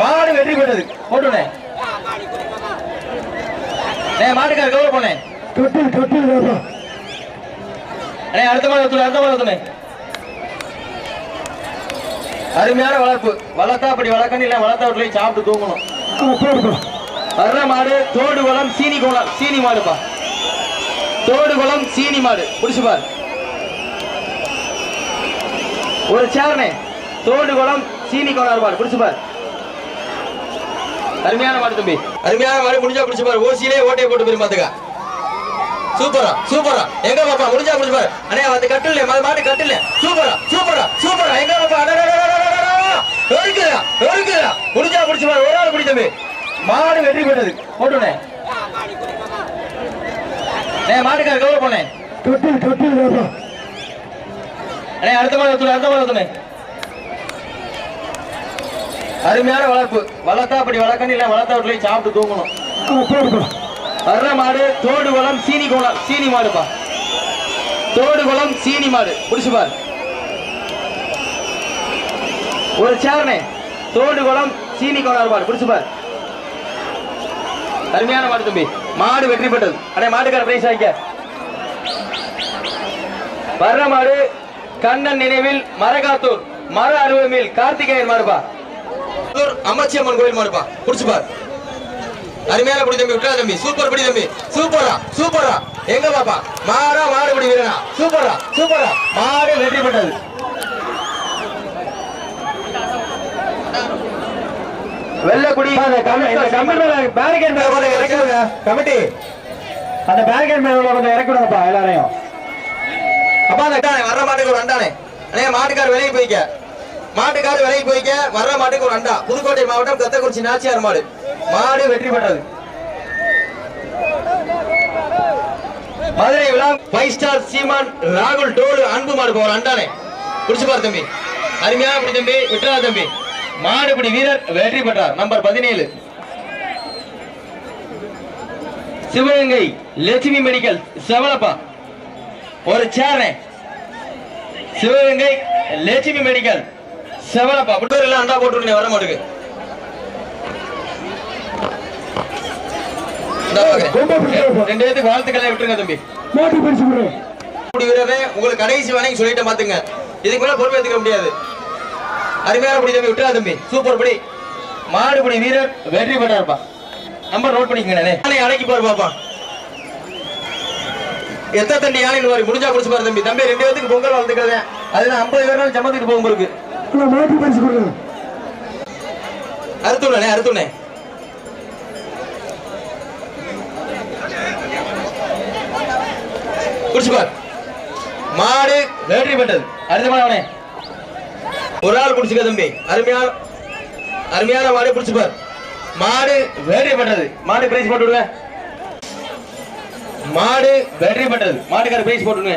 மாடு வெற்றி பெற்றது. போட்டுனே மாட்டுக்கார கவுர போனே தொட்டில் தொட்டில் அண்ணே அடுத்த மாடு ஒத்துணை அடுத்த மாடு ஒத்துணை அருமையான வளர்ப்பு. வளர்த்தா அப்படி வளர்க்கணும் இல்ல வளர்த்தா வீட்டுல சாப்பிட்டு தூங்கணும். வர்ற மாடு தோடு குளம் சீனி குளம் சீனி மாடுப்பா. தோடு குளம் சீனி மாடு. புடிச்சு பாரு. ஒரு சேர்னே. தோடு குளம் சீனி கோளாறு மாடு புடிச்சு பாரு. அருமையான மாடு தம்பி. அருமையான மாடு முடிஞ்சா புடிச்சு பாரு. ஓசியிலே ஓட்டையை போட்டு போய் பாத்துக்க. சூப்பரா சூப்பரா. எங்க பாப்பா? முடிஞ்சா புடிச்சு பாரு. அண்ணே அது கட்டுல மாடு கட்டுல சூப்பரா சூப்பரா சூப்பரா. எங்க பாப்பா? இருக்குதா இருக்குதா முடிஞ்சா புடிச்சு பாரு. ஒரு ஆள் பிடி தம்பி. மாடு வெற்றி பெற்றது. போட்டுனே. மாட்டுக்கார கவுர போனே தொட்டில் தொட்டில் அண்ணே அடுத்த ஒத்துணை அடுத்த ஒத்துணை அருமையான வளர்ப்பு. வளர்த்தா அப்படி வளர்க்கணும் இல்லை வளர்த்தா வீட்டுல சாப்பிட்டு தூங்கணும். வர்ற மாடு தோடு குளம் சீனி குளம் சீனி மாடுப்பா. தோடு குளம் சீனி மாடு. புடிச்சு பாரு. ஒரு சேர்னே. தோடு குளம் சீனி கோளாறு மாடு புடிச்சு பாரு. அருமையான மாடு தம்பி. மாடு வெற்றி பெற்றது. அடே மாட்டுக்கார பிரைஸ் வாங்கிக்க. வர்ற மாடு கண்ணன் நினைவில் மரகாத்தூர் மர அருவமில் கார்த்திகேயன் மாடுப்பா. அம்மச்சியம்மன் கோயில் மாடுப்பா புடிச்சு பாரு. அருமையான படி தம்பி விட்டா தம்பி. சூப்பர் படி தம்பி. சூப்பரா சூப்பரா. எங்க பாப்பா? மாறா மாடு படி வீரனா. சூப்பரா சூப்பரா. மாடு வெற்றி பெற்றது. Vellakudi barricade committee. அந்த பேரிகேட் மேல கொஞ்சம் இறக்கி விடுங்கப்பா எல்லாரையும். அப்பா அந்த வர்ற மாட்டுக்கு ஒரு அண்டானே அண்ணே மாட்டுக்கார் விலைக்கு போய்க்க. மாட்டுக்காடு விலைக்கு போய்க்க வர்ற மாட்டுக்கு ஒரு அண்டா. புதுக்கோட்டை மாவட்டம் கத்தக்குறிச்சி நாச்சியார் மாடு. மாடு வெற்றி பெற்றது. மதுரை விழா ஃபைவ் ஸ்டார் சீமான் ராகுல் டோலு அன்பு மாடு ஒரு அண்டானே. குடிச்சு பாரு தம்பி. அருமையான பிடி தம்பி விட்டுறா தம்பி. மாடுபிடி வீரர் வெற்றி பெற்றார். நம்பர் பதினேழு. சிவகங்கை லட்சுமி மெடிக்கல் செவலப்பா. ஒரு சேர்னே சிவகங்கை லட்சுமி மெடிக்கல். செவலப்பா புட்டூர் எல்லாம் அண்டா போட்டு வர மாட்டுக்கு. ரெண்டு பேத்துக்கு வாழ்த்துக்களை விட்டுருங்க தம்பி. மாட்டி உங்களுக்கு கடைசி வரைக்கும் சொல்லிட்டு மாத்துங்க. இதுக்கு மேல பொறுமை எடுத்துக்க முடியாது. அருமையான படி தம்பி விட்டுறா தம்பி. சூப்பர் படி மாடுபடி வீரர் வெற்றி பெற்றார்ப்பா. நம்பர் நோட் பண்ணிக்கங்க அடக்கி பாரு பாப்பா. எத்த தண்டி யானை முடிஞ்சா குடிச்சு பாரு தம்பி. தம்பி ரெண்டு பேத்துக்கு பொங்கல் வளர்த்துக்கிறதே அதுல ஐம்பது பேர் சம்மந்திட்டு போகும் உங்களுக்கு. அண்ணா மாட்டி பரிசு கொடுங்க. அறுத்துணே அறுத்துணே குடிச்சு பார். மாடு வெற்றி பெற்றது அடுத்த மாடு ஒரு ஆள் குடிச்சுக்க தம்பி. அருமையான அருமையான மாடு குடிச்சு பார். மாடு வெற்றி பெற்றது மாடு பிரைஸ் போட்டுடுங்க மாடு வெற்றி பெற்றது மாட்டுக்கார பிரைஸ் போட்டுடுங்க